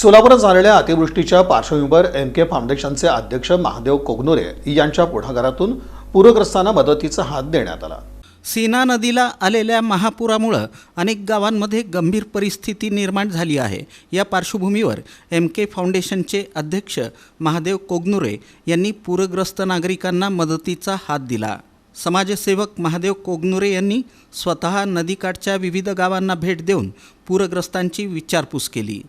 सोलापुरात झालेल्या अतिवृष्टीच्या पार्श्वभूमीवर एम के फाउंडेशनचे अध्यक्ष महादेव कोगनोरे यांच्या पुढाकारातून पूरग्रस्तांना मदतीचा हात देण्यात आला. सीना नदीला आलेल्या महापुरामुळं अनेक गावांमध्ये गंभीर परिस्थिती निर्माण झाली आहे. या पार्श्वभूमीवर एम के फाउंडेशनचे अध्यक्ष महादेव कोगनुरे यांनी पूरग्रस्त नागरिकांना मदतीचा हात दिला. समाजसेवक महादेव कोगनुरे यांनी स्वतः नदीकाठच्या विविध गावांना भेट देऊन पूरग्रस्तांची विचारपूस केली.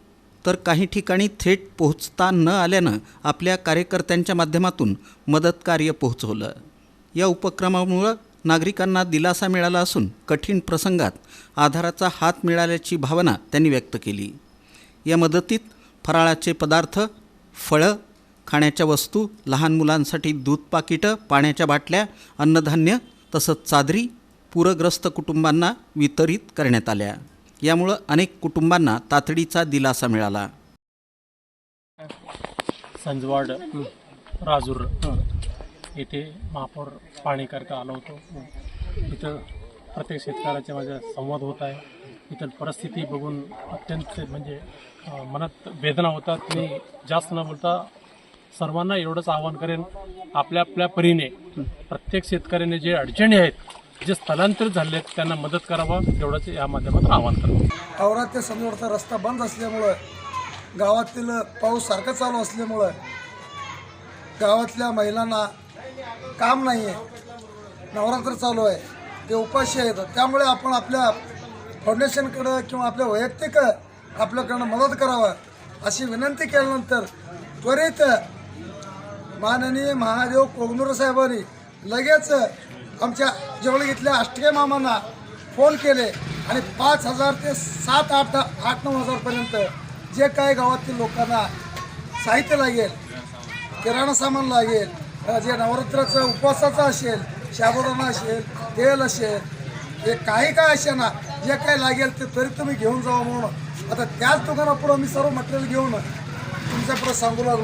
तर काही ठिकाणी थेट पोहोचता न आल्यानं आपल्या कार्यकर्त्यांच्या माध्यमातून मदतकार्य पोहोचवलं. या उपक्रमामुळं नागरिकांना दिलासा मिळाला असून कठीण प्रसंगात आधाराचा हात मिळाल्याची भावना त्यांनी व्यक्त केली. या मदतीत फराळाचे पदार्थ फळं खाण्याच्या वस्तू लहान मुलांसाठी दूध पाकिटं पाण्याच्या बाटल्या अन्नधान्य तसंच चादरी पूरग्रस्त कुटुंबांना वितरित करण्यात आल्या. यामुळं अनेक कुटुंबांना तातडीचा दिलासा मिळाला. संजवाड राजूर येथे महापौर पाणीकरता आलो होतो. इथं प्रत्येक शेतकऱ्याच्या माझ्या संवाद होत आहे. इथं परिस्थिती बघून अत्यंत म्हणजे मनात वेदना होतात. मी जास्त न बोलता सर्वांना एवढंच आवाहन करेन आपल्या आपल्या परीने प्रत्येक शेतकऱ्याने जे अडचणी आहेत जे स्थलांतरित झाले आहेत त्यांना मदत करावं एवढंच या माध्यमातून आवाहन करतो. औरात ते समोरचा रस्ता बंद असल्यामुळं गावातील पाऊस सारखा चालू असल्यामुळं गावातल्या महिलांना काम नाही आहे नवरात्र चालू आहे ते उपाशी आहेत. त्यामुळे आपण आपल्या फाउंडेशनकडं किंवा आपल्या वैयक्तिक आपल्याकडनं मदत करावं अशी विनंती केल्यानंतर त्वरित माननीय महादेव कोगनूर साहेबांनी लगेच आमच्या जवळ इथल्या आष्टके मामांना फोन केले आणि पाच हजार ते सात आठ आठ नऊ हजारपर्यंत जे काही गावातील लोकांना साहित्य लागेल किराणा सामान लागेल जे नवरात्राचं उपवासाचं असेल शाबुदाना असेल तेल असेल हे काही काय असे ना जे काही लागेल ते तरी तुम्ही घेऊन जावं म्हणून. आता त्याच दुकानापुढं मी सर्व मटेरियल घेऊन तुमच्याकडे सांगू लागलो